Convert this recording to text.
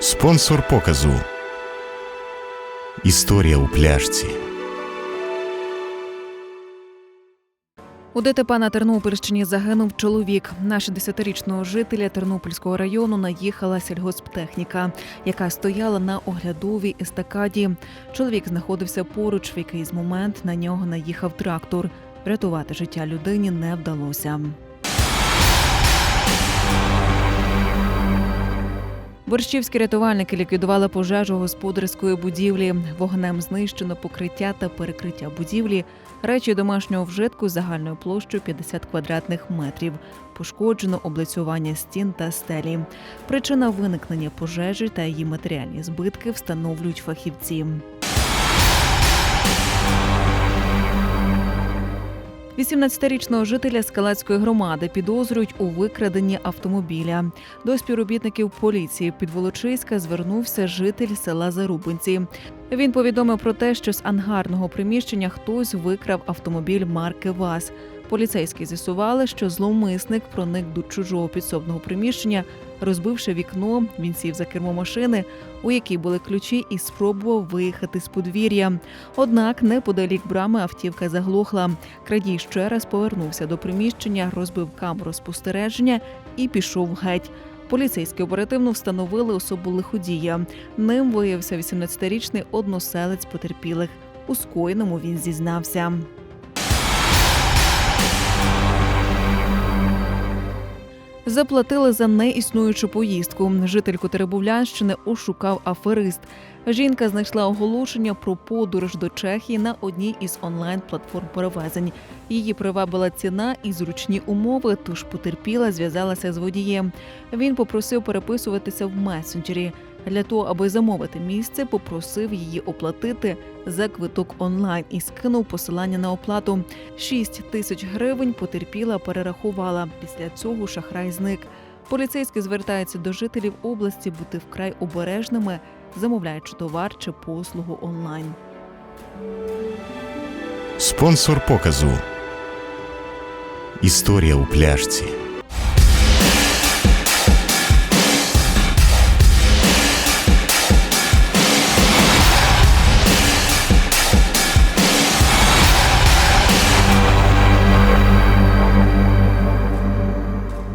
Спонсор показу. Історія у пляшці. У ДТП на Тернопільщині загинув чоловік. На 60-річного жителя Тернопільського району наїхала сільгосптехніка, яка стояла на оглядовій естакаді. Чоловік знаходився поруч, в якийсь момент на нього наїхав трактор. Врятувати життя людині не вдалося. Борщівські рятувальники ліквідували пожежу господарської будівлі. Вогнем знищено покриття та перекриття будівлі, речі домашнього вжитку загальною площею 50 квадратних метрів. Пошкоджено облицювання стін та стелі. Причина виникнення пожежі та її матеріальні збитки встановлюють фахівці. 18-річного жителя Скалацької громади підозрюють у викраденні автомобіля. До співробітників поліції Підволочиська звернувся житель села Зарубинці. Він повідомив про те, що з ангарного приміщення хтось викрав автомобіль марки ВАЗ. Поліцейські з'ясували, що зловмисник проник до чужого підсобного приміщення, розбивши вікно, він сів за кермо машини, у якій були ключі, і спробував виїхати з подвір'я. Однак неподалік брами автівка заглохла. Крадій ще раз повернувся до приміщення, розбив камеру спостереження і пішов геть. Поліцейські оперативно встановили особу лиходія. Ним виявився 18-річний односелець потерпілих. У скоєному він зізнався. Заплатили за неіснуючу поїздку. Жительку Теребовлянщини ошукав аферист. Жінка знайшла оголошення про подорож до Чехії на одній із онлайн-платформ перевезень. Її привабила ціна і зручні умови, тож потерпіла, зв'язалася з водієм. Він попросив переписуватися в месенджері. Для того, аби замовити місце, попросив її оплатити за квиток онлайн і скинув посилання на оплату. 6 тисяч гривень потерпіла перерахувала. Після цього шахрай зник. Поліцейські звертаються до жителів області бути вкрай обережними, замовляючи товар чи послугу онлайн. Спонсор показу. Історія у пляшці.